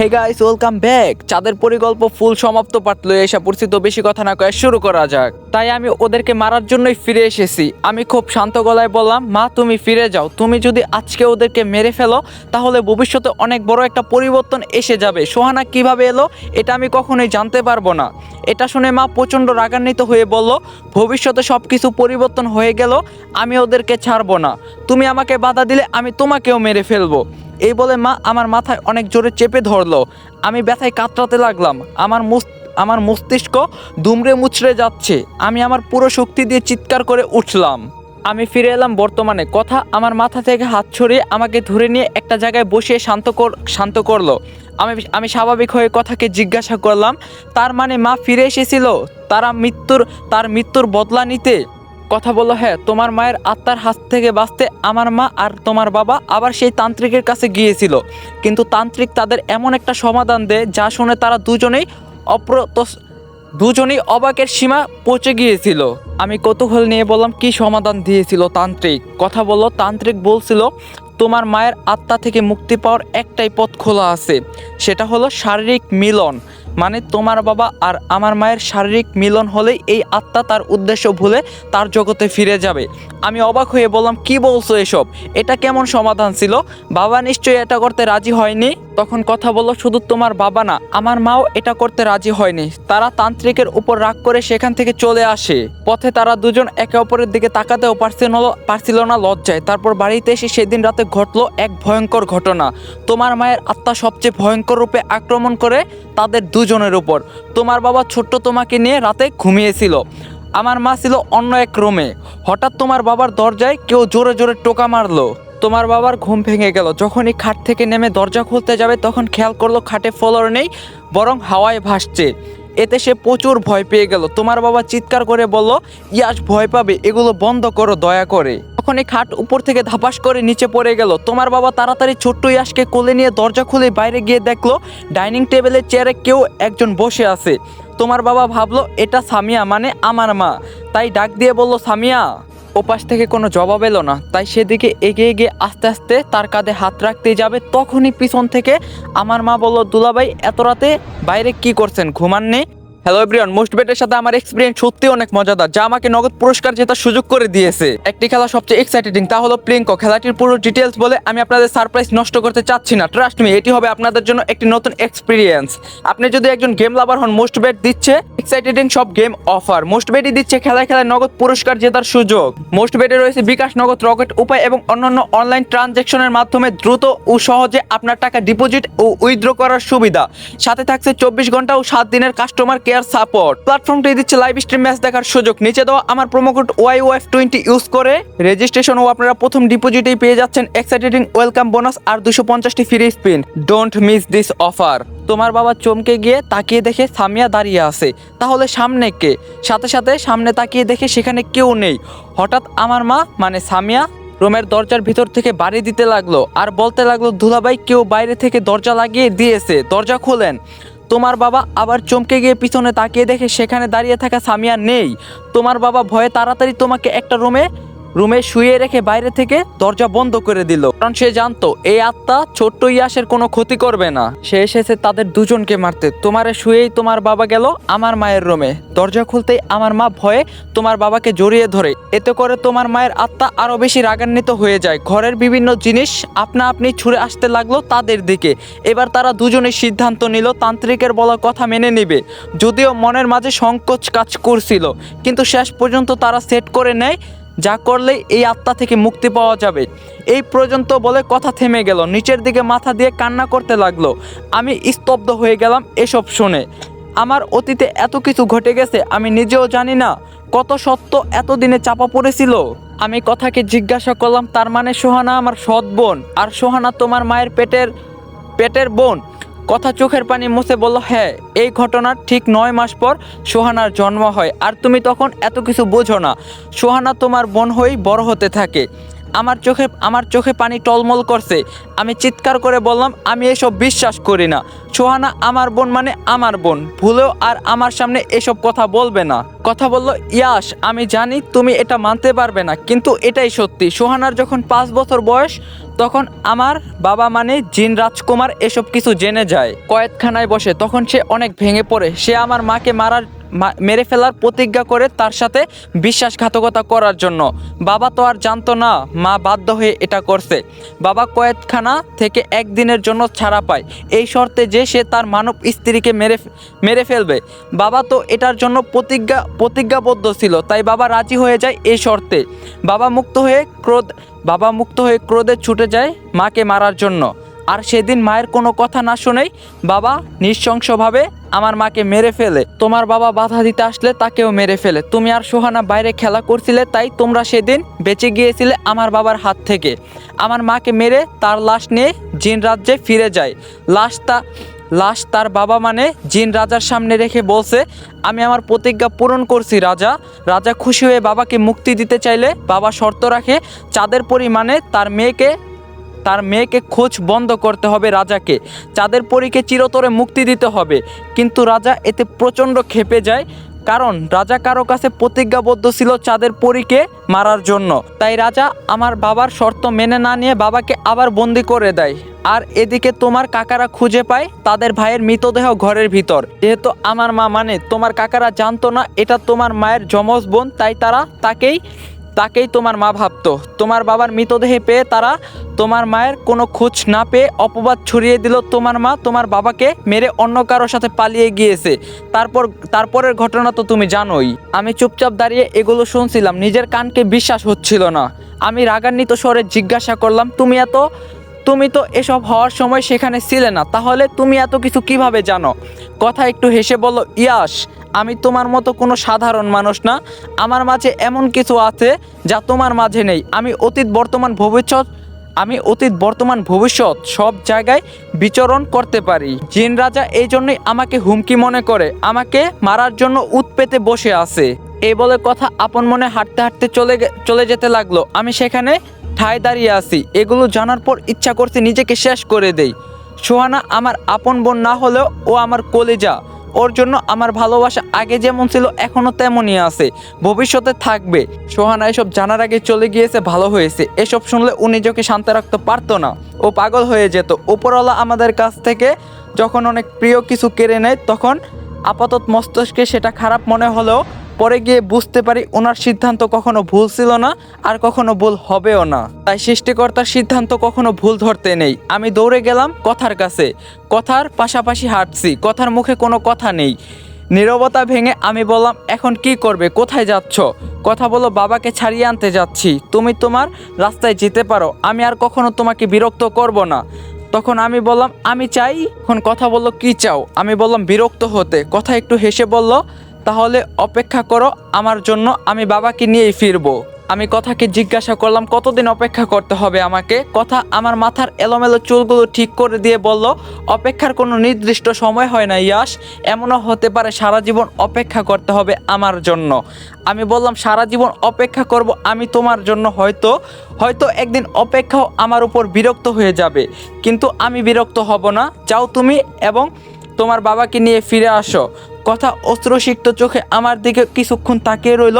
Hey guys welcome back চাঁদের পরিকল্প ফুল সমাপ্ত পাঠ লয়ে এসে পড়ছি, তো বেশি কথা না কয়ে শুরু করা যাক। তাই আমি ওদেরকে মারার জন্যই ফিরে এসেছি। আমি খুব শান্ত গলায় বললাম, মা, তুমি ফিরে যাও। তুমি যদি আজকে ওদেরকে মেরে ফেলো, তাহলে ভবিষ্যতে অনেক বড় একটা পরিবর্তন এসে যাবে। সোহানা কীভাবে এলো, এটা আমি কখনোই জানতে পারব না। এটা শুনে মা প্রচণ্ড রাগান্বিত হয়ে বলল, ভবিষ্যতে সব কিছু পরিবর্তন হয়ে গেল, আমি ওদেরকে ছাড়বো না। তুমি আমাকে বাধা দিলে আমি তোমাকেও মেরে ফেলব। এই বলে মা আমার মাথায় অনেক জোরে চেপে ধরলো। আমি ব্যথায় কাতরাতে লাগলাম। আমার আমার মস্তিষ্ক দুমড়ে মুচড়ে যাচ্ছে। আমি আমার পুরো শক্তি দিয়ে চিৎকার করে উঠলাম। আমি ফিরে এলাম বর্তমানে। কথা আমার মাথা থেকে হাত ছড়িয়ে আমাকে ধরে নিয়ে একটা জায়গায় বসিয়ে শান্ত কর, শান্ত করল। আমি আমি স্বাভাবিক হয়ে কথাকে জিজ্ঞাসা করলাম, তার মানে মা ফিরে এসেছিল? তারা মৃত্যুর, তার মৃত্যুর বদলা নিতে কথা বলল হ্যাঁ তোমার মায়ের আত্মার হাত থেকে বাঁচতে আমার মা আর তোমার বাবা আবার সেই তান্ত্রিকের কাছে গিয়েছিল। কিন্তু তান্ত্রিক তাদের এমন একটা সমাধান দেয়, যা শুনে তারা দুজনেই অপ্রত দুজনেই অবাকের সীমা পৌঁছে গিয়েছিল। আমি কৌতূহল নিয়ে বললাম, কি সমাধান দিয়েছিল তান্ত্রিক? কথা বলল, তান্ত্রিক বলছিল, তোমার মায়ের আত্মা থেকে মুক্তি পাওয়ার একটাই পথ খোলা আছে, সেটা হলো শারীরিক মিলন। মানে তোমার বাবা আর আমার মায়ের শারীরিক মিলন হলেই এই আত্মা তার উদ্দেশ্য ভুলে তার জগতে ফিরে যাবে। আমি অবাক হয়ে বললাম, কি বলছো এসব? এটা কেমন সমাধান ছিল? বাবা নিশ্চয়ই এটা করতে রাজি হয়নি? তখন কথা বলল, শুধু তোমার বাবা না, আমার মাও এটা করতে রাজি হয়নি। তারা তান্ত্রিকের উপর রাগ করে সেখান থেকে চলে আসে। পথে তারা দুজন একে অপরের দিকে তাকাতেও পারছিল না লজ্জায়। তারপর বাড়িতে এসে সেদিন রাতে ঘটলো এক ভয়ঙ্কর ঘটনা। তোমার মায়ের আত্মা সবচেয়ে ভয়ঙ্কর রূপে আক্রমণ করে তাদের দুজনের উপর। তোমার বাবা ছোট্ট তোমাকে নিয়ে রাতে ঘুমিয়েছিল। আমার মা ছিল অন্য এক রুমে। হঠাৎ তোমার বাবার দরজায় কেউ জোরে জোরে টোকা মারলো। তোমার বাবার ঘুম ভেঙে গেল। যখনই খাট থেকে নেমে দরজা খুলতে যাবে, তখন খেয়াল করল খাটে ফ্লোর নেই, বরং হাওয়ায় ভাসছে। এতে সে প্রচুর ভয় পেয়ে গেল। তোমার বাবা চিৎকার করে বলল, ইয়াস, ভয় পাবে, এগুলো বন্ধ করো, দয়া করে। তখনই খাট উপর থেকে ধাপাস করে নিচে পড়ে গেল। তোমার বাবা তাড়াতাড়ি ছোট্ট ইয়াসকে কোলে নিয়ে দরজা খুলে বাইরে গিয়ে দেখল, ডাইনিং টেবিলের চেয়ারে কেউ একজন বসে আছে। তোমার বাবা ভাবলো, এটা সামিয়া মানে আমার মা। তাই ডাক দিয়ে বলল, সামিয়া! ওপাশ থেকে কোনো জবাব এলো না। তাই সেদিকে এগিয়ে গিয়ে আস্তে আস্তে তার কাঁধে হাত রাখতে যাবে। তখনই পিছন থেকে আমার মা বলল, দুলাভাই, এত রাতে বাইরে কি করছেন? ঘুমাননি? হ্যালো এভরিওয়ান মোস্ট বেটের সাথে আমার এক্সপিরিয়েন্স সত্যি অনেক মজাদার, যা আমাকে নগদ পুরস্কার জেতার সুযোগ করে দিয়েছে। একটি খেলা সবচেয়ে এক্সাইটেডিং তা হলো প্লিঙ্কো খেলাটির পুরো ডিটেলস বলে আমি আপনাদের সারপ্রাইজ নষ্ট করতে চাচ্ছি না ট্রাস্ট মি এটি হবে আপনাদের জন্য একটি নতুন এক্সপিরিয়েন্স আপনি যদি একজন গেম লাভার হন মোস্ট বেট দিচ্ছে এক্সাইটেডিং সব গেম অফার মোস্ট বেটই দিচ্ছে খেলায় খেলায় নগদ পুরস্কার জেতার সুযোগ। মোস্ট বেটে রয়েছে বিকাশ নগদ, রকেট উপায় এবং অন্যান্য অনলাইন ট্রানজ্যাকশনের মাধ্যমে দ্রুত ও সহজে আপনার টাকা ডিপোজিট ও উইথড্র করার সুবিধা। সাথে থাকছে চব্বিশ ঘণ্টা ও সাত দিনের কাস্টমার কেয়ার সাপোর্ট প্ল্যাটফর্মটি দিচ্ছে লাইভ স্ট্রিম ম্যাচ দেখার সুযোগ। নিচে দেওয়া আমার promo code Y O F twenty use করে রেজিস্ট্রেশন ও আপনারা প্রথম ডিপোজিটেই পেয়ে যাচ্ছেন এক্সাইটেডিং ওয়েলকাম বোনাস আর দুশো পঞ্চাশটি free spin don't miss this offer তোমার বাবা চমকে গিয়ে তাকিয়ে দেখে সামিয়া দাঁড়িয়ে আছে। তাহলে সামনে কে? সাথে সাথে সামনে তাকিয়ে দেখে সেখানে কেউ নেই। হঠাৎ আমার মা মানে সামিয়া, রুমের দরজার ভিতর থেকে বাড়ি দিতে লাগল। আর বলতে লাগল, দুলাভাই, কেউ বাইরে থেকে দরজা লাগিয়ে দিয়েছে। দরজা খোলেন। তোমার বাবা আবার চমকে গিয়ে পিছনে তাকিয়ে দেখে সেখানে দাঁড়িয়ে থাকা সামিয়া নেই। তোমার বাবা ভয়ে তাড়াতাড়ি তোমাকে একটা রুমে রুমে শুয়ে রেখে বাইরে থেকে দরজা বন্ধ করে দিল। কারণ সে জানতো, এই আত্মা ছোট্ট ইয়াসের কোনো ক্ষতি করবে না। সে এসেছে তাদের দুজনকে মারতে। তোমারে শুয়েই তোমার বাবা গেল আমার মায়ের রুমে। দরজা খুলতেই আমার মা ভয়ে তোমার বাবাকে জড়িয়ে ধরে। এতে করে তোমার মায়ের আত্মা আরও বেশি রাগান্বিত হয়ে যায়। ঘরের বিভিন্ন জিনিস আপনা আপনি ছুঁড়ে আসতে লাগল তাদের দিকে। এবার তারা দুজনেই সিদ্ধান্ত নিল তান্ত্রিকের বলা কথা মেনে নেবে। যদিও মনের মাঝে সংকোচ কাজ করছিল, কিন্তু শেষ পর্যন্ত তারা সেট করে নেয় যা করলে এই আত্মা থেকে মুক্তি পাওয়া যাবে। এই পর্যন্ত বলে কথা থেমে গেল। নিচের দিকে মাথা দিয়ে কান্না করতে লাগল। আমি স্তব্ধ হয়ে গেলাম এসব শুনে। আমার অতীতে এত কিছু ঘটে গেছে, আমি নিজেও জানি না কত সত্য এতদিনে চাপা পড়েছিল। আমি কথাকে জিজ্ঞাসা করলাম, তার মানে সোহানা আমার সৎ বোন? আর সোহানা তোমার মায়ের পেটের পেটের বোন? কথা চোখের পানি মুছে বলল হ্যাঁ এই ঘটনার ঠিক নয় মাস পর সোহানার জন্ম হয়। আর তুমি তখন এত কিছু বোঝো না। সোহানা তোমার বোন হয়েই বড় হতে থাকে। আমার চোখে আমার চোখে পানি টলমল করছে। আমি চিৎকার করে বললাম, আমি এসব বিশ্বাস করি না। সোহানা আমার বোন মানে আমার বোন। ভুলেও আর আমার সামনে এসব কথা বলবে না। কথা বলল, ইয়াস, আমি জানি তুমি এটা মানতে পারবে না, কিন্তু এটাই সত্যি। সোহানার যখন পাঁচ বছর বয়স, তখন আমার বাবা মানে জিন রাজকুমার এসব কিছু জেনে যায়। কয়েদখানায় বসে, তখন সে অনেক ভেঙে পড়ে। সে আমার মাকে মারার মেরে ফেলার প্রতিজ্ঞা করে তার সাথে বিশ্বাসঘাতকতা করার জন্য। বাবা তো আর জানতো না, মা বাধ্য হয়ে এটা করছে। বাবা কয়েদখানা থেকে একদিনের জন্য ছাড়া পায়। এই শর্তে যে সে তার মানব স্ত্রীকে মেরে মেরে ফেলবে। বাবা তো এটার জন্য প্রতিজ্ঞা, প্রতিজ্ঞাবদ্ধ ছিল, তাই বাবা রাজি হয়ে যায় এই শর্তে। বাবা মুক্ত হয়ে ক্রোধ, বাবা মুক্ত হয়ে ক্রোধে ছুটে যায় মাকে মারার জন্য। আর সেদিন মায়ের কোনো কথা না শুনেই বাবা নিঃশংসভাবে আমার মাকে মেরে ফেলে। তোমার বাবা বাধা দিতে আসলে তাকেও মেরে ফেলে। তুমি আর সোহানা বাইরে খেলা করছিলে, তাই তোমরা সেদিন বেঁচে গিয়েছিলে আমার বাবার হাত থেকে। আমার মাকে মেরে তার লাশ নিয়ে জিন রাজ্যে ফিরে যায়। লাশ তা, লাশ তার বাবা মানে জিন রাজার সামনে রেখে বলছে, আমি আমার প্রতিজ্ঞা পূরণ করছি, রাজা। রাজা খুশি হয়ে বাবাকে মুক্তি দিতে চাইলে বাবা শর্ত রাখে, চাঁদের পরিমাণে তার মেয়েকে তার মেয়েকে খোঁজ বন্ধ করতে হবে রাজাকে। চাঁদের পরীকে চিরতরে মুক্তি দিতে হবে। কিন্তু রাজা এতে প্রচণ্ড ক্ষেপে যায়, কারণ রাজা কারও কাছে প্রতিজ্ঞাবদ্ধ ছিল চাঁদের পরীকে মারার জন্য। তাই রাজা আমার বাবার শর্ত মেনে না নিয়ে বাবাকে আবার বন্দি করে দেয়। আর এদিকে তোমার কাকারা খুঁজে পায় তাদের ভাইয়ের মৃতদেহ ঘরের ভিতর। যেহেতু আমার মা মানে তোমার কাকারা জানতো না এটা তোমার মায়ের যমজ বোন, তাই তারা তাকেই তাকেই তোমার মা ভাবত। তোমার বাবার মৃতদেহে পেয়ে তারা তোমার মায়ের কোনো খোঁজ না পেয়ে অপবাদ ছড়িয়ে দিল তোমার মা, তোমার বাবাকে মেরে অন্য কারোর সাথে পালিয়ে গিয়েছে। তারপর, তারপরের ঘটনা তো তুমি জানোই। আমি চুপচাপ দাঁড়িয়ে এগুলো শুনছিলাম, নিজের কানকে বিশ্বাস হচ্ছিল না। আমি রাগান্বিত স্বরে জিজ্ঞাসা করলাম, তুমি এত তুমি তো এসব হওয়ার সময় সেখানে ছিলে না, তাহলে তুমি এত কিছু কীভাবে জানো? কথা একটু হেসে বলল ইয়াস, আমি তোমার মতো কোনো সাধারণ মানুষ না। আমার মাঝে এমন কিছু আছে যা তোমার মাঝে নেই। আমি অতীত, বর্তমান, ভবিষ্যৎ, আমি অতীত, বর্তমান, ভবিষ্যৎ সব জায়গায় বিচরণ করতে পারি। জিন রাজা এই জন্যই আমাকে হুমকি মনে করে। আমাকে মারার জন্য উৎপেতে বসে আছে। এই বলে কথা আপন মনে হাঁটতে হাঁটতে চলে চলে যেতে লাগল। আমি সেখানে ঠায় দাঁড়িয়ে আছি। এগুলো জানার পর ইচ্ছা করছে নিজেকে শেষ করে দেই। সোহানা আমার আপন বোন না হলেও ও আমার কলেজা। ওর জন্য আমার ভালোবাসা আগে যেমন ছিল এখনও তেমনই আছে। ভবিষ্যতে থাকবে। সোহানা এসব জানার আগে চলে গিয়েছে, ভালো হয়েছে। এসব শুনলে ও নিজেকে শান্ত রাখতে পারতো না। ও পাগল হয়ে যেত। উপরওয়ালা আমাদের কাছ থেকে যখন অনেক প্রিয় কিছু কেড়ে নেয়, তখন আপাতত মস্তিষ্কে সেটা খারাপ মনে হলেও পরে গিয়ে বুঝতে পারি ওনার সিদ্ধান্ত কখনো ভুল ছিল না আর কখনো ভুল হবেও না। তাই সৃষ্টিকর্তার সিদ্ধান্ত কখনো ভুল ধরতে নেই। আমি দৌড়ে গেলাম কথার কাছে। কথার পাশাপাশি হাঁটছি। কথার মুখে কোনো কথা নেই। নীরবতা ভেঙে আমি বললাম, এখন কি করবে? কোথায় যাচ্ছ? কথা বলো বাবাকে ছাড়িয়ে আনতে যাচ্ছি। তুমি তোমার রাস্তায় যেতে পারো। আমি আর কখনো তোমাকে বিরক্ত করব না। তখন আমি বললাম, আমি চাই? এখন কথা বলল, কি চাও? আমি বললাম, বিরক্ত হতে। কথা একটু হেসে বলল তাহলে অপেক্ষা করো, আমার জন্য আমি বাবাকে নিয়েই ফিরবো। আমি কথাকে জিজ্ঞাসা করলাম, কতদিন অপেক্ষা করতে হবে আমাকে? কথা আমার মাথার এলোমেলো চুলগুলো ঠিক করে দিয়ে বলল, অপেক্ষার কোনো নির্দিষ্ট সময় হয় না, ইয়াস। এমনও হতে পারে সারা জীবন অপেক্ষা করতে হবে আমার জন্য। আমি বললাম, সারা জীবন অপেক্ষা করব আমি তোমার জন্য, হয়তো হয়তো একদিন অপেক্ষাও আমার উপর বিরক্ত হয়ে যাবে। কিন্তু আমি বিরক্ত হব না। যাও তুমি এবং তোমার বাবাকে নিয়ে ফিরে আসো। কথা অস্ত্রসিক্ত চোখে আমার দিকে কিছুক্ষণ তাকিয়ে রইল।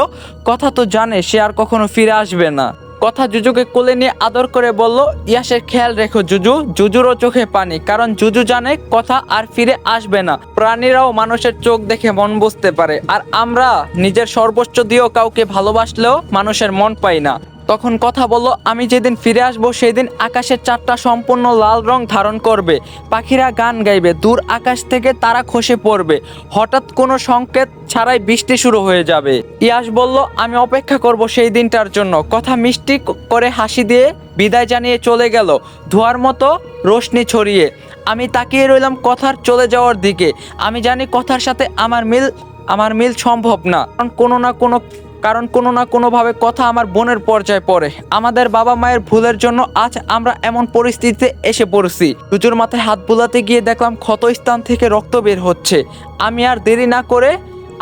কথা তো জানে, সে আর কখনো ফিরে আসবে না। কথা জুজুকে কোলে নিয়ে আদর করে বলল, ইয়াসের খেয়াল রেখো জুজু, জুজুরও চোখে পানি, কারণ জুজু জানে কথা আর ফিরে আসবে না। প্রাণীরাও মানুষের চোখ দেখে মন বুঝতে পারে, আর আমরা নিজের সর্বোচ্চ দিয়েও কাউকে ভালোবাসলেও মানুষের মন পাই না। তখন কথা বলল, আমি যেদিন ফিরে আসব, সেদিন আকাশের চারটা সম্পূর্ণ লাল রং ধারণ করবে। পাখিরা গান গাইবে, দূর আকাশ থেকে তারা খসে পড়বে। হঠাৎ কোনো সংকেত ছাড়াই বৃষ্টি শুরু হয়ে যাবে। ইয়াস বলল, আমি অপেক্ষা করব সেই দিনটার জন্য। কথা মিষ্টি করে হাসি দিয়ে বিদায় জানিয়ে চলে গেল, ধোয়ার মতো রোশনি ছড়িয়ে। আমি তাকিয়ে রইলাম কথার চলে যাওয়ার দিকে। আমি জানি কথার সাথে আমার মিল আমার মিল সম্ভব না। কারণ কোনো না কোনো কারণ কোনো না কোনোভাবে কথা আমার বোনের পর্যায়ে পড়ে। আমাদের বাবা মায়ের ভুলের জন্য আজ আমরা এমন পরিস্থিতিতে এসে পড়ছি। দুজোর মাথায় হাত বুলাতে গিয়ে দেখলাম ক্ষত স্থান থেকে রক্ত বের হচ্ছে। আমি আর দেরি না করে,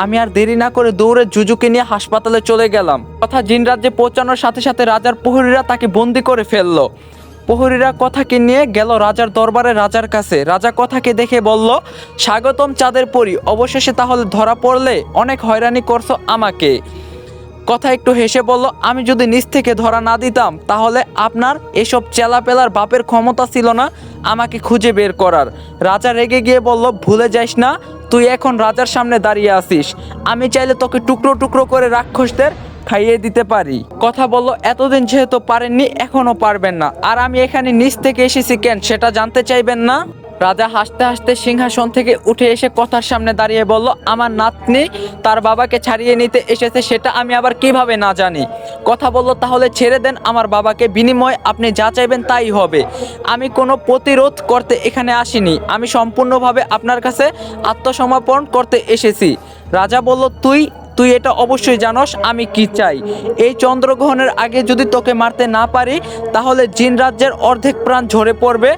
আমি আর দেরি না করে দৌড়ে জুজুকে নিয়ে হাসপাতালে চলে গেলাম। কথা জিন রাজ্যে পৌঁছানোর সাথে সাথে রাজার প্রহরীরা তাকে বন্দি করে ফেলল। প্রহরীরা কথাকে নিয়ে গেল রাজার দরবারে রাজার কাছে। রাজা কথাকে দেখে বলল, স্বাগতম চাঁদের পরি, অবশেষে তাহলে ধরা পড়লে অনেক হয়রানি করছ আমাকে। কথা একটু হেসে বলল, আমি যদি নিচ থেকে ধরা না দিতাম, তাহলে আপনার এসব চেলাপেলার বাপের ক্ষমতা ছিল না আমাকে খুঁজে বের করার। রাজা রেগে গিয়ে বলল, ভুলে যাইস না, তুই এখন রাজার সামনে দাঁড়িয়ে আসিস আমি চাইলে তোকে টুকরো টুকরো করে রাক্ষসদের খাইয়ে দিতে পারি। কথা বলল, এতদিন যেহেতু পারেননি এখনও পারবেন না। আর আমি এখানে নিচ থেকে এসেছি কেন, সেটা জানতে চাইবেন না? রাজা হাসতে হাসতে সিংহাসন থেকে উঠে এসে কথার সামনে দাঁড়িয়ে বলল, আমার নাতনি তার বাবাকে ছাড়িয়ে নিতে এসেছে, সেটা আমি আবার কীভাবে না জানি? কথা বলল, তাহলে ছেড়ে দেন, আমার বাবাকে বিনিময়ে আপনি যা চাইবেন তাই হবে। আমি কোনো প্রতিরোধ করতে এখানে আসিনি, আমি সম্পূর্ণভাবে আপনার কাছে আত্মসমর্পণ করতে এসেছি। রাজা বলল, তুই তুই এটা অবশ্যই জানস, আমি কি চাই? এই চন্দ্রগ্রহণের আগে যদি তোকে মারতে না পারি, তাহলে জিন রাজ্যের অর্ধেক প্রাণ ঝরে পড়বে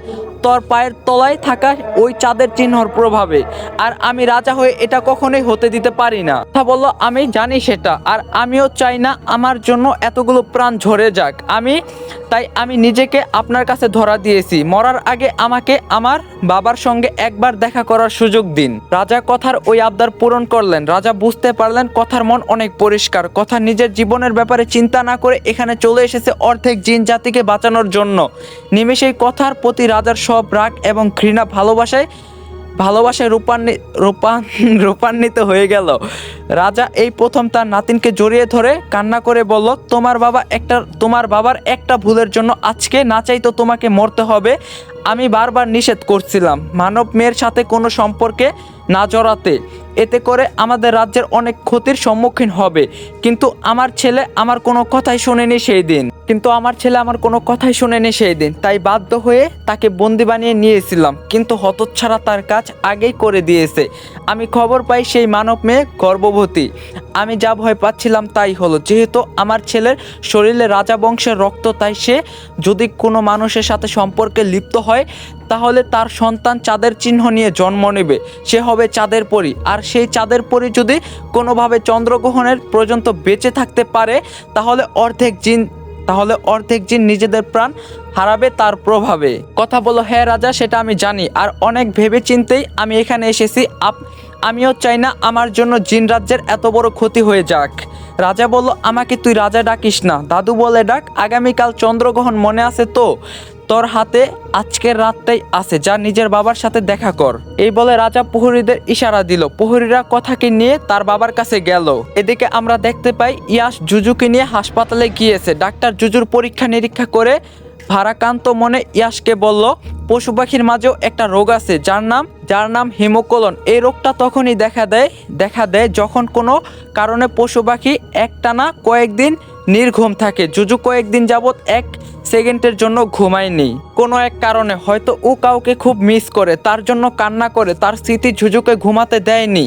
তোর পায়ের তলায় থাকা ওই চাঁদের চিহ্নর প্রভাবে। আর আমি রাজা হয়ে এটা কখনোই হতে দিতে পারি না। কথা বলল, আমি জানি সেটা, আর আমিও চাই না আমার জন্য এতগুলো প্রাণ ঝরে যাক। আমি, তাই আমি নিজেকে আপনার কাছে ধরা দিয়েছি। মরার আগে আমাকে আমার বাবার সঙ্গে একবার দেখা করার সুযোগ দিন। রাজা কথার ওই আবদার পূরণ করলেন। রাজা বুঝতে পারলেন, কথার মন অনেক পরিষ্কার। কথা নিজের জীবনের ব্যাপারে চিন্তা না করে এখানে চলে এসেছে অর্ধেক জিন জাতিকে বাঁচানোর জন্য। নিমেষেই কথার প্রতি রাজার সব রাগ এবং ঘৃণা ভালোবাসায় ভালোবাসায় রূপান্বি রূপান, রূপান্বিত হয়ে গেল। রাজা এই প্রথম তার নাতিনকে জড়িয়ে ধরে কান্না করে বলল, তোমার বাবা একটা, তোমার বাবার একটা ভুলের জন্য আজকে না চাই তো তোমাকে মরতে হবে। আমি বারবার নিষেধ করছিলাম মানব মেয়ের সাথে কোনো সম্পর্কে না জড়াতে। এতে করে আমাদের রাজ্যের অনেক ক্ষতির সম্মুখীন হবে। কিন্তু আমার ছেলে আমার কোনো কথাই শোনেনি সেই দিন। কিন্তু আমার ছেলে আমার কোনো কথাই শোনেনি সেই দিন। তাই বাধ্য হয়ে তাকে বন্দি বানিয়ে নিয়েছিলাম। কিন্তু হতচ্ছাড়া তার কাজ আগেই করে দিয়েছে। আমি খবর পাই সেই মানব মেয়ে গর্ভবতী। আমি যা ভয় পাচ্ছিলাম তাই হলো। যেহেতু আমার ছেলের শরীরে রাজা বংশের রক্ত, তাই সে যদি কোনো মানুষের সাথে সম্পর্কে লিপ্ত হয় তাহলে তার সন্তান চাঁদের চিহ্ন নিয়ে জন্ম নেবে। সে হবে চাঁদের পরী। আর সেই চাঁদের পরী যদি কোনোভাবে চন্দ্রগ্রহণের পর্যন্ত বেঁচে থাকতে পারে, তাহলে অর্ধেক জিন তাহলে অর্ধেক জিন নিজেদের প্রাণ হারাবে তার প্রভাবে। কথা বলো হ্যাঁ রাজা, সেটা আমি জানি। আর অনেক ভেবে চিন্তেই আমি এখানে এসেছি। আপ আমিও চাই না আমার জন্য জিন রাজ্যের এত বড় ক্ষতি হয়ে যাক। রাজা বলল, আমাকে তুই রাজা ডাকিস না। দাদু বলে ডাক, আগামীকাল চন্দ্রগ্রহণ মনে আছে তো? তোর হাতে আজকের রাতটাই আছে, যা নিজের বাবার সাথে দেখা কর। এই বলে রাজা প্রহরীদের ইশারা দিল। প্রহরীরা কথাকে নিয়ে তার বাবার কাছে গেল। এদিকে আমরা দেখতে পাই ইয়াস জুজুকে নিয়ে হাসপাতালে গিয়েছে। ডাক্তার জুজুর পরীক্ষা নিরীক্ষা করে ভারাকান্ত মনে ইয়াসকে বলল, পশু পাখির মাঝেও একটা রোগ আছে, যার নাম যার নাম হিমোকোলন। এই রোগটা তখনই দেখা দেয় দেখা দেয় যখন কোনো কারণে পশু পাখি একটানা কয়েকদিন নির্ঘুম থাকে। জুজু কয়েকদিন যাবৎ এক সেকেন্ডের জন্য ঘুমায়নি। কোনো এক কারণে হয়তো ও কাউকে খুব মিস করে, তার জন্য কান্না করে, তার স্মৃতি ঝুঝুকে ঘুমাতে দেয়নি।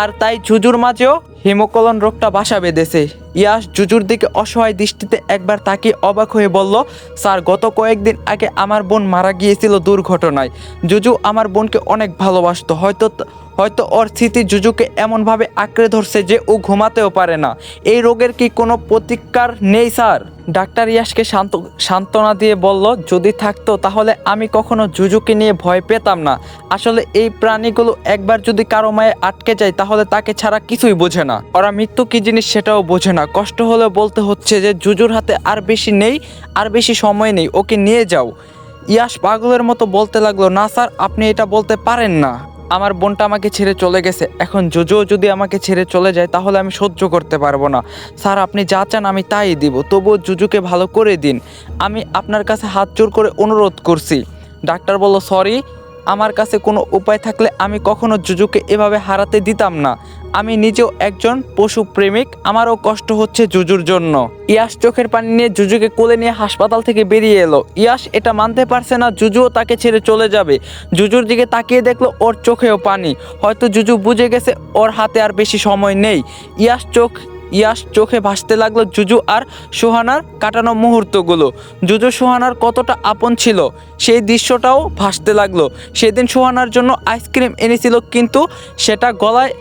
আর তাই ঝুঝুর মাঝেও হিমোকলন রোগটা বাসা বেঁধেছে। ইয়াস জুজুর দিকে অসহায় দৃষ্টিতে একবার তাকিয়ে অবাক হয়ে বলল, স্যার, গত কয়েকদিন আগে আমার বোন মারা গিয়েছিল দুর্ঘটনায়। জুজু আমার বোনকে অনেক ভালোবাসত। হয়তো হয়তো ওর স্মৃতি জুজুকে এমনভাবে আঁকড়ে ধরছে যে ও ঘুমাতেও পারে না। এই রোগের কি কোনো প্রতিকার নেই, স্যার? ডাক্তার ইয়াসকে শান্ত সান্ত্বনা দিয়ে বলল, যদি থাকতো তাহলে আমি কখনো জুজুকে নিয়ে ভয় পেতাম না। আসলে এই প্রাণীগুলো একবার যদি কারও মায়ে আটকে যায় তাহলে তাকে ছাড়া কিছুই বোঝে না। ওরা মৃত্যু কি জিনিস সেটাও বোঝে না। কষ্ট হলে বলতে হচ্ছে যে, জুজুর হাতে আর বেশি নেই, আর বেশি সময় নেই, ওকে নিয়ে যাও। ইয়াস পাগলের মতো বলতে লাগল, না স্যার, আপনি এটা বলতে পারেন না। আমার বোনটা আমাকে ছেড়ে চলে গেছে। এখন জোজো যদি আমাকে ছেড়ে চলে যায়, তাহলে আমি সহ্য করতে পারব না। স্যার, আপনি যা চান আমি তাই দিব। তবুও জুজুকে ভালো করে দিন। আমি আপনার কাছে হাত জোর করে অনুরোধ করছি। ডাক্তার বলল, সরি আমার কাছে কোনো উপায় থাকলে আমি কখনো জুজুকে এভাবে হারাতে দিতাম না। আমি নিজেও একজন পশু প্রেমিক, আমারও কষ্ট হচ্ছে জুজুর জন্য। ইয়াস চোখের পানি নিয়ে জুজুকে কোলে নিয়ে হাসপাতাল থেকে বেরিয়ে এলো। ইয়াস এটা মানতে পারছে না, জুজুও তাকে ছেড়ে চলে যাবে। জুজুর দিকে তাকিয়ে দেখল ওর চোখেও পানি। হয়তো জুজু বুঝে গেছে ওর হাতে আর বেশি সময় নেই। ইয়াস চোখ ইয়াস চোখে ভাসতে লাগল জুজু আর সোহানার কাটানো মুহূর্তগুলো। জুজু সোহানার কতটা আপন ছিল, সেই দৃশ্যটাও ভাসতে লাগল। সেদিন সোহানার জন্য আইসক্রিম এনেছিল, কিন্তু সেটা গলায়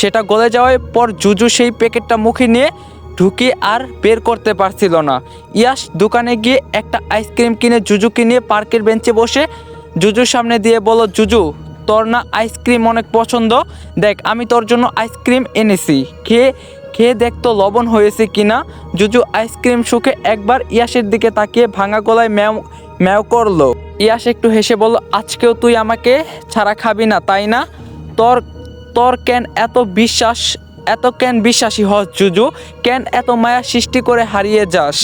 সেটা গলে যাওয়ার পর জুজু সেই প্যাকেটটা মুখে নিয়ে ঢুকিয়ে আর বের করতে পারছিল না। ইয়াস দোকানে গিয়ে একটা আইসক্রিম কিনে জুজুকে নিয়ে পার্কের বেঞ্চে বসে জুজুর সামনে দিয়ে বলো জুজু, তোর না আইসক্রিম অনেক পছন্দ। দেখ, আমি তোর জন্য আইসক্রিম এনেছি। খেয়ে খেয়ে দেখ তো লবণ হয়েছে কিনা? জুজু আইসক্রিম শুকে একবার ইয়াসের দিকে তাকিয়ে ভাঙা গলায় ম্যাও ম্যাও করল। ইয়াস একটু হেসে বলল, আজকেও তুই আমাকে ছাড়া খাবি না, তাই না? তোর তোর কেন এত বিশ্বাস, এত কেন বিশ্বাসী হস জুজু? কেন এত মায়া সৃষ্টি করে হারিয়ে যাস?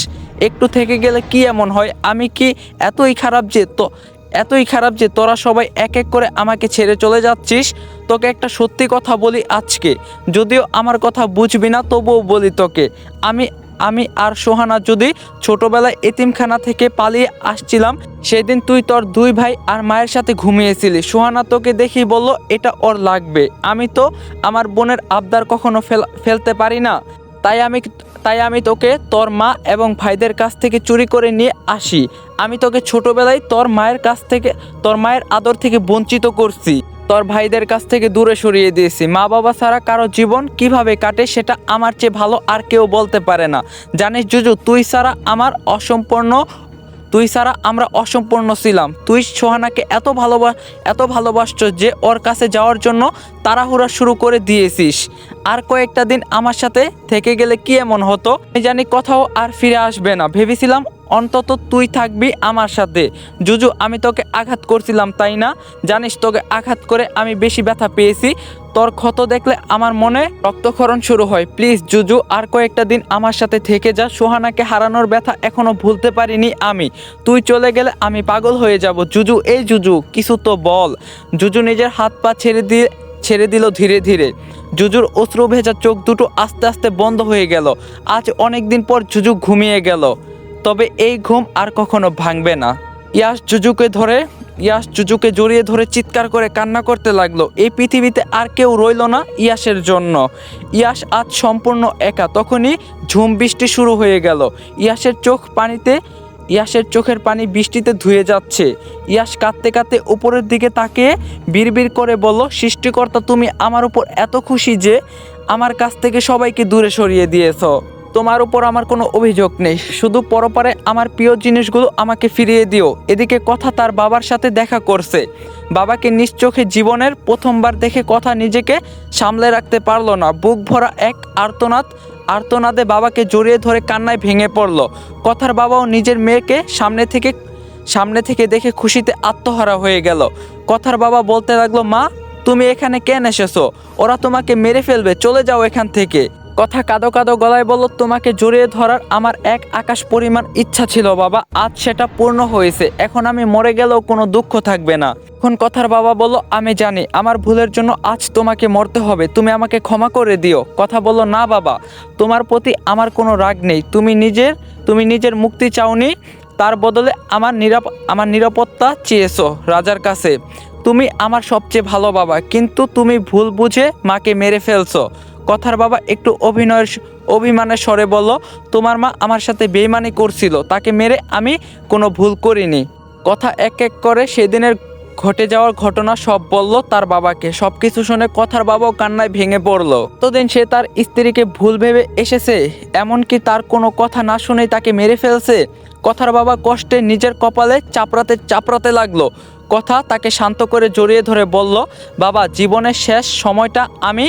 একটু থেকে গেলে কি এমন হয়? আমি কি এতই খারাপ যে তো এতই খারাপ যে তোরা সবাই এক এক করে আমাকে ছেড়ে চলে যাচ্ছিস। তোকে একটা সত্যি কথা বলি আজকে। যদিও আমার কথা বুঝবি না, তবুও বলি তোকে। আমি আমি আর সোহানা যদি ছোটবেলায় এতিমখানা থেকে পালিয়ে আসছিলাম, সেদিন তুই তোর দুই ভাই আর মায়ের সাথে ঘুমিয়েছিলি। সোহানা তোকে দেখি বলল, এটা ওর লাগবে। আমি তো আমার বোনের আবদার কখনো ফেল- ফেলতে পারি না। তাই আমি তাই আমি তোকে তোর মা এবং ভাইদের কাছ থেকে চুরি করে নিয়ে আসি। আমি তোকে ছোটবেলায় তোর মায়ের কাছ থেকে, তোর মায়ের আদর থেকে বঞ্চিত করছি। তোর ভাইদের কাছ থেকে দূরে সরিয়ে দিয়েছি। মা বাবা ছাড়া কারও জীবন কীভাবে কাটে সেটা আমার চেয়ে ভালো আর কেউ বলতে পারে না। জানিস জুজু, তুই ছাড়া আমার অসম্পূর্ণ, তুই ছাড়া আমরা অসম্পূর্ণ ছিলাম। তুই সোহানাকে এত ভালোবাস এত ভালোবাসছ যে ওর কাছে যাওয়ার জন্য তাড়াহুড়া শুরু করে দিয়েছিস। আর কয়েকটা দিন আমার সাথে থেকে গেলে কি এমন হতো? আমি জানি কোথাও আর ফিরে আসবে না। ভেবেছিলাম, অন্তত তুই থাকবি আমার সাথে। জুজু, আমি তোকে আঘাত করছিলাম, তাই না? জানিস, তোকে আঘাত করে আমি বেশি ব্যথা পেয়েছি। তোর ক্ষত দেখলে আমার মনে রক্তক্ষরণ শুরু হয়। প্লিজ, জুজু, আর কয়েকটা দিন আমার সাথে থেকে যা। সোহানাকে হারানোর ব্যথা এখনও ভুলতে পারিনি আমি। তুই চলে গেলে আমি পাগল হয়ে যাব। জুজু, এই জুজু, কিছু তো বল। জুজু নিজের হাত পা ছেড়ে দিয়ে ছেড়ে দিল ধীরে ধীরে। জুজুর অশ্রু ভেজা চোখ দুটো আস্তে আস্তে বন্ধ হয়ে গেল। আজ অনেক দিন পর জুজু ঘুমিয়ে গেল। তবে এই ঘুম আর কখনো ভাঙবে না। ইয়াস জুজুকে ধরে, ইয়াস জুজুকে জড়িয়ে ধরে চিৎকার করে কান্না করতে লাগল। এই পৃথিবীতে আর কেউ রইল না ইয়াসের জন্য। ইয়াস আজ সম্পূর্ণ একা। তখনই ঝুম বৃষ্টি শুরু হয়ে গেল। ইয়াসের চোখ পানিতে ইয়াসের চোখের পানি বৃষ্টিতে ধুয়ে যাচ্ছে। ইয়াস কাঁদতে কাঁদতে উপরের দিকে তাকে বিড়বিড় করে বলল, সৃষ্টিকর্তা, তুমি আমার উপর এত খুশি যে আমার কাছ থেকে সবাইকে দূরে সরিয়ে দিয়েছ। তোমার উপর আমার কোনো অভিযোগ নেই। শুধু পরপারে আমার প্রিয় জিনিসগুলো আমাকে ফিরিয়ে দিও। এদিকে কথা তার বাবার সাথে দেখা করছে। বাবাকে নিজ চোখে জীবনের প্রথমবার দেখে কথা নিজেকে সামলে রাখতে পারল না। বুক ভরা এক আর্তনাদ আর্তনাদে বাবাকে জড়িয়ে ধরে কান্নায় ভেঙে পড়ল। কথার বাবাও নিজের মেয়েকে সামনে থেকে সামনে থেকে দেখে খুশিতে আত্মহারা হয়ে গেল। কথার বাবা বলতে লাগল, মা, তুমি এখানে কেন এসেছ? ওরা তোমাকে মেরে ফেলবে, চলে যাও এখান থেকে। কথা কাদো কাদো গলায় বলল, তোমাকে জড়িয়ে ধরার আমার এক আকাশ পরিমাণ ইচ্ছা ছিল বাবা। আজ সেটা পূর্ণ হয়েছে। এখন আমি মরে গেলেও কোনো দুঃখ থাকবে না। এখন কথার বাবা বলল, আমি জানি, আমার ভুলের জন্য আজ তোমাকে মরতে হবে। তুমি আমাকে ক্ষমা করে দিও। কথা বলল, না বাবা, তোমার প্রতি আমার কোনো রাগ নেই। তুমি নিজের তুমি নিজের মুক্তি চাওনি, তার বদলে আমার নিরাপ, আমার নিরাপত্তা চেয়েছো রাজার কাছে। তুমি আমার সবচেয়ে ভালো বাবা, কিন্তু তুমি ভুল বুঝে মাকে মেরে ফেলছো। কথার বাবা একটু অভিনয়ের অভিমানের স্বরে বলল, তোমার মা আমার সাথে বেইমানি করছিল, তাকে মেরে আমি কোনো ভুল করিনি। কথা এক এক করে সেদিনের ঘটে যাওয়ার ঘটনা সব বলল তার বাবাকে। সব কিছু শুনে কথার বাবাও কান্নায় ভেঙে পড়ল। ততদিন সে তার স্ত্রীকে ভুল ভেবে এসেছে, এমনকি তার কোনো কথা না শুনেই তাকে মেরে ফেলছে। কথার বাবা কষ্টে নিজের কপালে চাপড়াতে চাপড়াতে লাগল। কথা তাকে শান্ত করে জড়িয়ে ধরে বলল, বাবা, জীবনের শেষ সময়টা আমি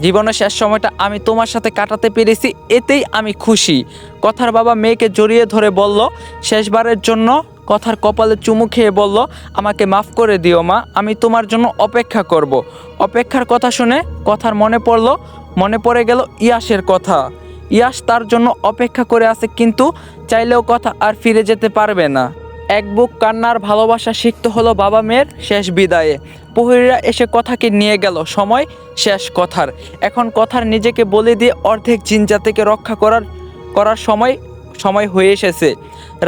জীবনের শেষ সময়টা আমি তোমার সাথে কাটাতে পেরেছি, এতেই আমি খুশি। কথার বাবা মেয়েকে জড়িয়ে ধরে বলল, শেষবারের জন্য কথার কপালে চুমু খেয়ে বলল, আমাকে মাফ করে দিও মা, আমি তোমার জন্য অপেক্ষা করব। অপেক্ষার কথা শুনে কথার মনে পড়ল, মনে পড়ে গেল ইয়াসের কথা। ইয়াস তার জন্য অপেক্ষা করে আছে, কিন্তু চাইলেও কথা আর ফিরে যেতে পারবে না। এক বুক কান্নার ভালোবাসা শিখতে হলো বাবা মেয়ের শেষ বিদায়ে। প্রহরীরা এসে কথাকে নিয়ে গেল, সময় শেষ কথার। এখন কথার নিজেকে বলে দিয়ে অর্ধেক জিনজাতিকে রক্ষা করার করার সময় সময় হয়ে এসেছে।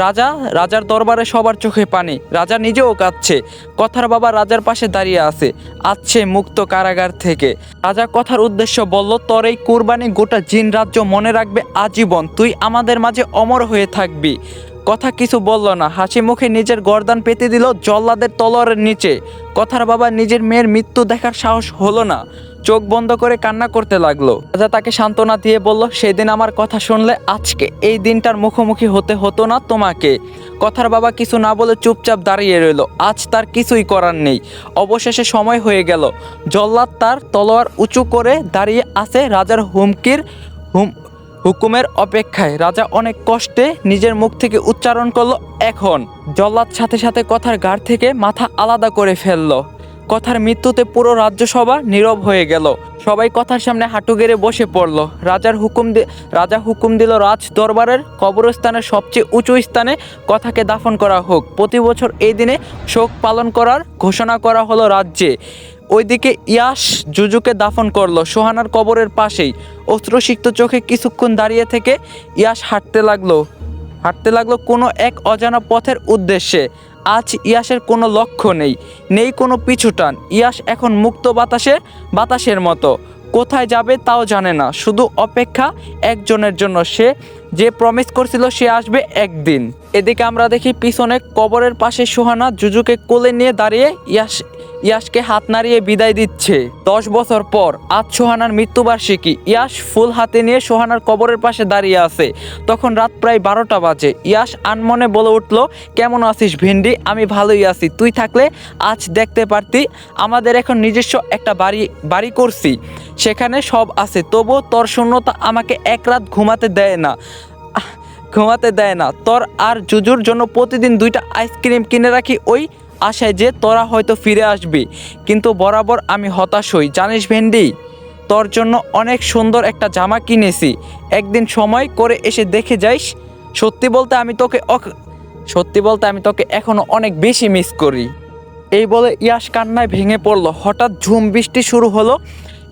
রাজা, রাজার দরবারে সবার চোখে পানি, রাজা নিজেও কাঁদছে। কথার বাবা রাজার পাশে দাঁড়িয়ে আছে আসছে মুক্ত কারাগার থেকে। রাজা কথার উদ্দেশ্য বলল, তোর এই কুরবানি গোটা জিন রাজ্য মনে রাখবে আজীবন, তুই আমাদের মাঝে অমর হয়ে থাকবি। কথা কিছু বলল না। হাসি মুখে নিজের গর্দান পেতে দিল জল্লাদের তলোয়ারের নিচে। কথার বাবা নিজের মেয়ের মৃত্যু দেখার সাহস হলো না। চোখ বন্ধ করে কান্না করতে লাগল। রাজা তাকে সান্ত্বনা দিয়ে বলল, সেদিন আমার কথা শুনলে আজকে, এই দিনটার মুখোমুখি হতে হতো না তোমাকে। কথার বাবা কিছু না বলে চুপচাপ দাঁড়িয়ে রইল। আজ তার কিছুই করার নেই। অবশেষে সময় হয়ে গেল। জল্লাদ তার তলোয়ার উঁচু করে দাঁড়িয়ে আছে। রাজার হুমকির হুম হুকুমের অপেক্ষায় রাজা অনেক কষ্টে নিজের মুখ থেকে উচ্চারণ করল, এখন। জল্লাদ সাথে সাথে কথার গাড় থেকে মাথা আলাদা করে ফেলল। কথার মৃত্যুতে পুরো রাজ্যসভা নীরব হয়ে গেল। সবাই কথার সামনে হাঁটু গেড়ে বসে পড়ল। রাজার হুকুম রাজা হুকুম দিল, রাজ দরবারের কবরস্থানের সবচেয়ে উঁচু স্থানে কথাকে দাফন করা হোক। প্রতি বছর এই দিনে শোক পালন করার ঘোষণা করা হলো রাজ্যে। ওইদিকে ইয়াস জুজুকে দাফন করল। সোহানার কবরের পাশেই অস্ত্রসিক্ত চোখে কিছুক্ষণ দাঁড়িয়ে থেকে ইয়াস হাঁটতে লাগল। হাঁটতে লাগল কোনো এক অজানা পথের উদ্দেশ্যে। আজ ইয়াসের কোনো লক্ষ্য নেই নেই কোনো পিছুটান ইয়াস এখন মুক্ত বাতাসে, বাতাসের মতো। কোথায় যাবে তাও জানে না, শুধু অপেক্ষা একজনের জন্য। সে যে প্রমিস করছিল সে আসবে একদিন। এদিকে আমরা দেখি পিছনে কবরের পাশে সোহানা জুজুকে কোলে নিয়ে দাঁড়িয়ে ইয়াস ইয়াসকে হাত নাড়িয়ে বিদায় দিচ্ছে। দশ বছর পর আজ সোহানার মৃত্যুবার্ষিকী। ইয়াস ফুল হাতে নিয়ে সোহানার কবরের পাশে দাঁড়িয়ে আছে। তখন রাত প্রায় বারোটা বাজে। ইয়াস আনমনে বলে উঠল, কেমন আছিস ভেন্ডি? আমি ভালোই আছি। তুই থাকলে আজ দেখতে পারতি, আমাদের এখন নিজস্ব একটা বাড়ি বাড়ি করছি। সেখানে সব আছে। তবুও তোর শূন্যতা আমাকে এক রাত ঘুমাতে দেয় না। ঘুমাতে দেয় না। তোর আর জুজুর জন্য প্রতিদিন দুইটা আইসক্রিম কিনে রাখি ওই আশায় যে তোরা হয়তো ফিরে আসবি। কিন্তু বরাবর আমি হতাশ হই, জানিস ভেন্ডি? তোর জন্য অনেক সুন্দর একটা জামা কিনেছি। একদিন সময় করে এসে দেখে যাইস, সত্যি বলতে আমি তোকে সত্যি বলতে আমি তোকে এখনও অনেক বেশি মিস করি। এই বলে ইয়াস কান্নায় ভেঙে পড়ল। হঠাৎ ঝুম বৃষ্টি শুরু হলো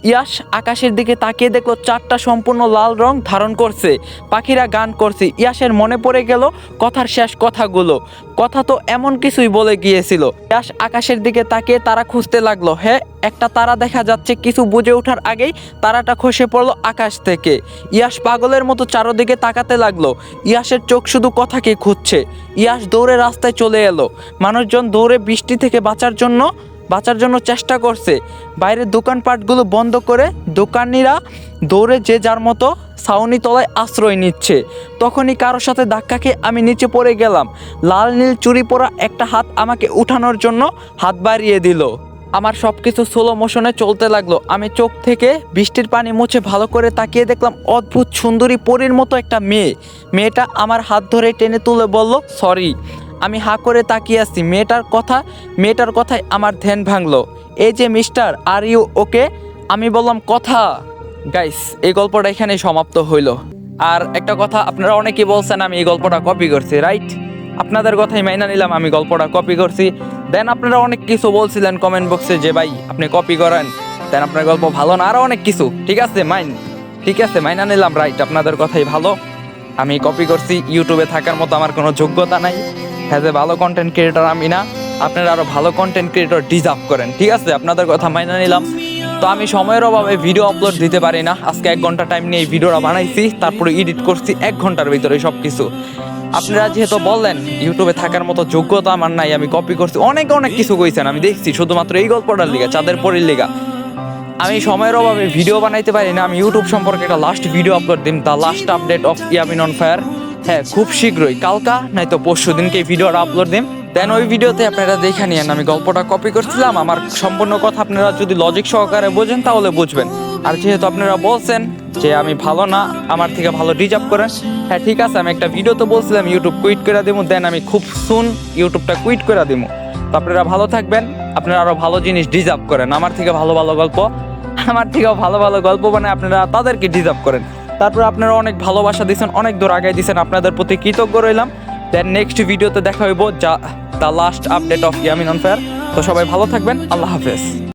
ইয়াস আকাশের দিকে তাকিয়ে দেখল চারটা সম্পূর্ণ লাল রং ধারণ করছে। পাখিরা গান করছে। ইয়াসের মনে পড়ে গেল কথার শেষ কথাগুলো। কথা তো এমন কিছুই বলে গিয়েছিল। ইয়াস আকাশের দিকে তাকিয়ে তারা খুঁজতে লাগল। হ্যাঁ একটা তারা দেখা যাচ্ছে। কিছু বুঝে ওঠার আগেই তারাটা খসে পড়ল আকাশ থেকে। ইয়াস পাগলের মতো চারদিকে তাকাতে লাগল। ইয়াসের চোখ শুধু কথাকে খুঁজছে। ইয়াস দৌড়ে রাস্তায় চলে এলো। মানুষজন দৌড়ে বৃষ্টি থেকে বাঁচার জন্য বাঁচার জন্য চেষ্টা করছে। বাইরের দোকানপাটগুলো বন্ধ করে দোকানিরা দৌড়ে যে যার মতো ছাউনি তলায় আশ্রয় নিচ্ছে। তখনই কারোর সাথে ধাক্কা খেয়ে আমি নিচে পড়ে গেলাম। লাল নীল চুরি পরা একটা হাত আমাকে উঠানোর জন্য হাত বাড়িয়ে দিল। আমার সব কিছু স্লো মোশনে চলতে লাগল। আমি চোখ থেকে বৃষ্টির পানি মুছে ভালো করে তাকিয়ে দেখলাম অদ্ভুত সুন্দরী পরীর মতো একটা মেয়ে। মেয়েটা আমার হাত ধরে টেনে তুলে বলল, সরি। আমি হা করে তাকিয়ে আছি। মেয়েটার কথা, মেয়েটার কথায় আমার ধ্যান ভাঙলো। এই যে মিস্টার, আর ইউ ওকে? আমি বললাম, কথা। গাইস, এই গল্পটা এখানেই সমাপ্ত হইল। আর একটা কথা, আপনারা অনেকেই বলছেন, আমি এই গল্পটা কপি করছি রাইট আপনাদের কথাই মাইনা নিলাম, আমি গল্পটা কপি করছি। দেন আপনারা অনেক কিছু বলছিলেন কমেন্ট বক্সে যে, ভাই, আপনি কপি করেন। দেন আপনার গল্প ভালো না আরও অনেক কিছু। ঠিক আছে, মাইন। ঠিক আছে, মাইনা নিলাম রাইট আপনাদের কথাই ভালো। আমি কপি করছি ইউটিউবে থাকার মতো আমার কোনো যোগ্যতা নাই। হ্যাজ এ ভালো কন্টেন্ট ক্রিয়েটর আমি না, আপনারা আরও ভালো কন্টেন্ট ক্রিয়েটর ডিজার্ভ করেন, ঠিক আছে? আপনাদের কথা মাইনে নিলাম। তো আমি সময়ের অভাবে ভিডিও আপলোড দিতে পারি না। আজকে এক ঘণ্টা টাইম নিয়ে এই ভিডিওটা বানাইছি, তারপরে এডিট করছি এক ঘণ্টার ভিতরে সব কিছু আপনারা যেহেতু বললেন ইউটিউবে থাকার মতো যোগ্যতা আমার নাই, আমি কপি করছি। অনেক অনেক কিছু কইছেন, আমি দেখছি, শুধুমাত্র এই গল্পটার লিগা, চাঁদের পরের লিগা। আমি সময়ের অভাবে ভিডিও বানাইতে পারি না, আমি ইউটিউব সম্পর্কে একটা লাস্ট ভিডিও আপলোড দিম দ্য লাস্ট আপডেট অফ ইয়ামিন অন ফায়ার হ্যাঁ খুব শীঘ্রই। কালকা, নয়তো পরশু দিনকে এই ভিডিওটা আপলোড দিম। দেন ওই ভিডিওতে আপনারা দেখে নিয়েন, আমি গল্পটা কপি করছিলাম। আমার সম্পূর্ণ কথা আপনারা যদি লজিক সহকারে বোঝেন, তাহলে বুঝবেন। আর যেহেতু আপনারা বলছেন যে আমি ভালো না, আমার থেকে ভালো রিজার্ভ করেন হ্যাঁ ঠিক আছে, আমি একটা ভিডিও তো বলছিলাম ইউটিউব কুইট করে দিব দেন আমি খুব সুন ইউটিউবটা কুইট করে দিব তো আপনারা ভালো থাকবেন, আপনারা আরও ভালো জিনিস ডিজার্ভ করেন। আমার থেকে ভালো ভালো গল্প, আমার থেকেও ভালো ভালো গল্প মানে আপনারা তাদেরকে ডিজার্ভ করেন। তারপর আপনারা অনেক ভালোবাসা দিয়েছেন, অনেক দূর আগে দিয়েছেন, আপনাদের প্রতি কৃতজ্ঞ রইলাম। দেন নেক্সট ভিডিওতে দেখা হইব যা দ্য লাস্ট আপডেট অফ ইয়ামিন অন ফায়ার তো সবাই ভালো থাকবেন, আল্লাহ হাফেজ।